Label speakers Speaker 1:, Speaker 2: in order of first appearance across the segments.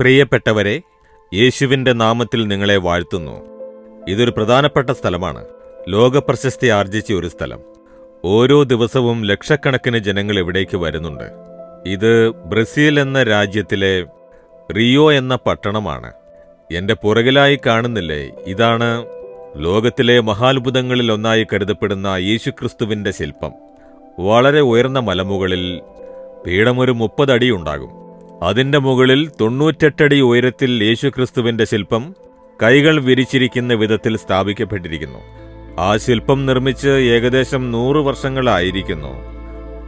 Speaker 1: പ്രിയപ്പെട്ടവരെ യേശുവിന്റെ നാമത്തിൽ നിങ്ങളെ വാഴ്ത്തുന്നു. ഇതൊരു പ്രധാനപ്പെട്ട സ്ഥലമാണ്. ലോകപ്രശസ്തി ആർജിച്ച ഒരു സ്ഥലം. ഓരോ ദിവസവും ലക്ഷക്കണക്കിന് ജനങ്ങൾ ഇവിടേക്ക് വരുന്നുണ്ട്. ഇത് ബ്രസീൽ എന്ന രാജ്യത്തിലെ റിയോ എന്ന പട്ടണമാണ്. എന്റെ പുറകിലായി കാണുന്നില്ലേ ഇതാണ് ലോകത്തിലെ മഹാത്ഭുതങ്ങളിൽ ഒന്നായി കരുതപ്പെടുന്ന യേശുക്രിസ്തുവിന്റെ ശില്പം. വളരെ ഉയർന്ന മലമുകളിൽ പീഠമൊരു മുപ്പതടി ഉണ്ടാകും. അതിന്റെ മുകളിൽ തൊണ്ണൂറ്റെട്ടടി ഉയരത്തിൽ യേശുക്രിസ്തുവിന്റെ ശില്പം കൈകൾ വിരിച്ചിരിക്കുന്ന വിധത്തിൽ സ്ഥാപിക്കപ്പെട്ടിരിക്കുന്നു. ആ ശില്പം നിർമ്മിച്ച് ഏകദേശം നൂറ് വർഷങ്ങളായിരിക്കുന്നു.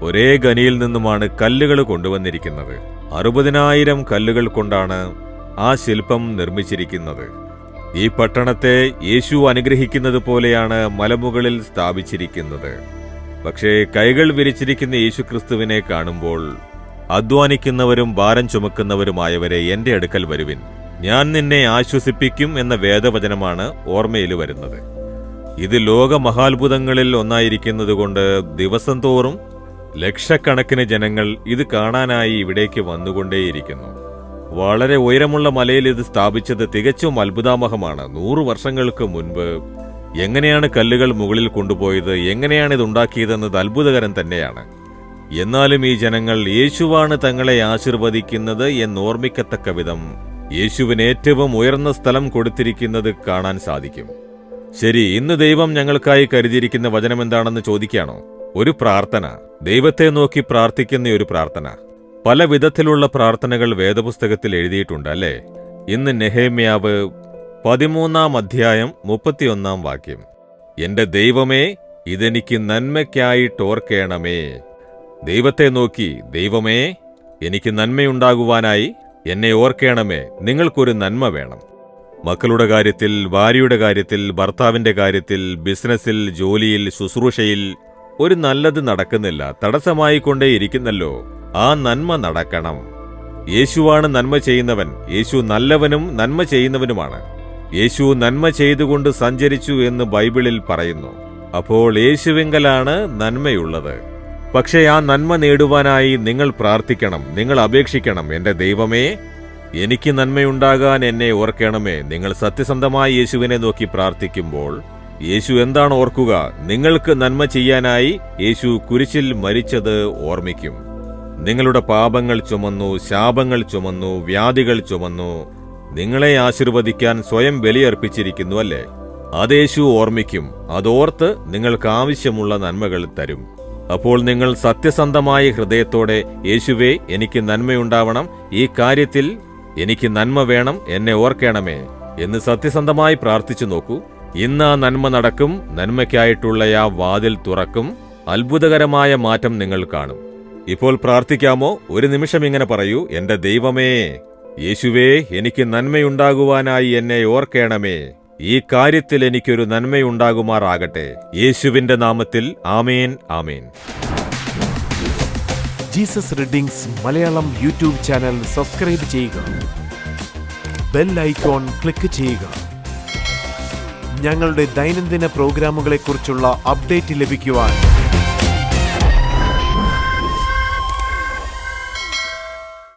Speaker 1: ഒരേ ഖനിയിൽ നിന്നുമാണ് കല്ലുകൾ കൊണ്ടുവന്നിരിക്കുന്നത്. അറുപതിനായിരം കല്ലുകൾ കൊണ്ടാണ് ആ ശില്പം നിർമ്മിച്ചിരിക്കുന്നത്. ഈ പട്ടണത്തെ യേശു അനുഗ്രഹിക്കുന്നത് പോലെയാണ് മലമുകളിൽ സ്ഥാപിച്ചിരിക്കുന്നത്. പക്ഷേ കൈകൾ വിരിച്ചിരിക്കുന്ന യേശുക്രിസ്തുവിനെ കാണുമ്പോൾ അധ്വാനിക്കുന്നവരും ഭാരം ചുമക്കുന്നവരുമായവരെ എന്റെ അടുക്കൽ വരുവിൻ. ഞാൻ നിന്നെ ആശ്വസിപ്പിക്കും എന്ന വേദവചനമാണ് ഓർമ്മയിൽ വരുന്നത്. ഇത് ലോക മഹാത്ഭുതങ്ങളിൽ ഒന്നായിരിക്കുന്നതുകൊണ്ട് ദിവസം തോറും ലക്ഷക്കണക്കിന് ജനങ്ങൾ ഇത് കാണാനായി ഇവിടേക്ക് വന്നുകൊണ്ടേയിരിക്കുന്നു. വളരെ ഉയരമുള്ള മലയിൽ ഇത് സ്ഥാപിച്ചത് തികച്ചും അത്ഭുതാമഹമാണ്. നൂറു വർഷങ്ങൾക്ക് മുൻപ് എങ്ങനെയാണ് കല്ലുകൾ മുകളിൽ കൊണ്ടുപോയത് എങ്ങനെയാണ് ഇത് ഉണ്ടാക്കിയതെന്നത് അത്ഭുതകരം തന്നെയാണ്. എന്നാലും ഈ ജനങ്ങൾ യേശുവാണ് തങ്ങളെ ആശീർവദിക്കുന്നത് എന്നോർമ്മിക്കത്തക്ക വിധം. യേശുവിന് ഏറ്റവും ഉയർന്ന സ്ഥലം കൊടുത്തിരിക്കുന്നത് കാണാൻ സാധിക്കും. ശരി ഇന്ന് ദൈവം ഞങ്ങൾക്കായി കരുതിയിരിക്കുന്ന വചനം എന്താണെന്ന് ചോദിക്കുകയാണോ? ഒരു പ്രാർത്ഥന. ദൈവത്തെ നോക്കി പ്രാർത്ഥിക്കുന്ന ഒരു പ്രാർത്ഥന. പല വിധത്തിലുള്ള പ്രാർത്ഥനകൾ വേദപുസ്തകത്തിൽ എഴുതിയിട്ടുണ്ട് അല്ലേ? ഇന്ന് നെഹേമ്യാവ് പതിമൂന്നാം അധ്യായം മുപ്പത്തിയൊന്നാം വാക്യം. എന്റെ ദൈവമേ ഇതെനിക്ക് നന്മയ്ക്കായിട്ടോർക്കേണമേ ദൈവത്തെ നോക്കി ദൈവമേ എനിക്ക് നന്മയുണ്ടാകുവാനായി എന്നെ ഓർക്കേണമേ നിങ്ങൾക്കൊരു നന്മ വേണം. മക്കളുടെ കാര്യത്തിൽ ഭാര്യയുടെ കാര്യത്തിൽ ഭർത്താവിന്റെ കാര്യത്തിൽ ബിസിനസ്സിൽ ജോലിയിൽ ശുശ്രൂഷയിൽ ഒരു നല്ലത് നടക്കുന്നില്ല. തടസ്സമായി കൊണ്ടേയിരിക്കുന്നല്ലോ ആ നന്മ നടക്കണം. യേശുവാണ് നന്മ ചെയ്യുന്നവൻ. യേശു നല്ലവനും നന്മ ചെയ്യുന്നവനുമാണ്. യേശു നന്മ ചെയ്തുകൊണ്ട് സഞ്ചരിച്ചു എന്ന് ബൈബിളിൽ പറയുന്നു. അപ്പോൾ യേശുവെങ്കലാണ് നന്മയുള്ളത്. പക്ഷേ ആ നന്മ നേടുവാനായി നിങ്ങൾ പ്രാർത്ഥിക്കണം നിങ്ങൾ അപേക്ഷിക്കണം. എന്റെ ദൈവമേ എനിക്ക് നന്മയുണ്ടാകാൻ എന്നെ ഓർക്കണമേ. നിങ്ങൾ സത്യസന്ധമായി യേശുവിനെ നോക്കി പ്രാർത്ഥിക്കുമ്പോൾ യേശു എന്താണ് ഓർക്കുക? നിങ്ങൾക്ക് നന്മ ചെയ്യാനായി യേശു കുരിശിൽ മരിച്ചത് ഓർമ്മിക്കും. നിങ്ങളുടെ പാപങ്ങൾ ചുമന്നു ശാപങ്ങൾ ചുമന്നു വ്യാധികൾ ചുമന്നു. നിങ്ങളെ ആശീർവദിക്കാൻ സ്വയം ബലിയർപ്പിച്ചിരിക്കുന്നു അല്ലേ? അത് യേശു ഓർമ്മിക്കും. അതോർത്ത് നിങ്ങൾക്ക് ആവശ്യമുള്ള നന്മകൾ തരും. അപ്പോൾ നിങ്ങൾ സത്യസന്ധമായ ഹൃദയത്തോടെ യേശുവേ എനിക്ക് നന്മയുണ്ടാവണം. ഈ കാര്യത്തിൽ എനിക്ക് നന്മ വേണം. എന്നെ ഓർക്കണമേ എന്ന് സത്യസന്ധമായി പ്രാർത്ഥിച്ചു നോക്കൂ. ഇന്ന് ആ നന്മ നടക്കും. നന്മയ്ക്കായിട്ടുള്ള ആ വാതിൽ തുറക്കും. അത്ഭുതകരമായ മാറ്റം നിങ്ങൾ കാണും. ഇപ്പോൾ പ്രാർത്ഥിക്കാമോ? ഒരു നിമിഷം ഇങ്ങനെ പറയൂ. എന്റെ ദൈവമേ യേശുവേ എനിക്ക് നന്മയുണ്ടാകുവാനായി എന്നെ ഓർക്കണമേ. ഈ കാര്യത്തിൽ എനിക്കൊരു നന്മയുണ്ടാകുമാറാകട്ടെ. യേശുവിന്റെ നാമത്തിൽ ആമേൻ ആമേൻ.
Speaker 2: Jesus readings Malayalam YouTube channel subscribe ചെയ്യുക. ബെൽ ഐക്കോൺ ക്ലിക്ക് ചെയ്യുക. ഞങ്ങളുടെ ദൈനംദിന പ്രോഗ്രാമുകളെക്കുറിച്ചുള്ള അപ്ഡേറ്റ് ലഭിക്കുവാൻ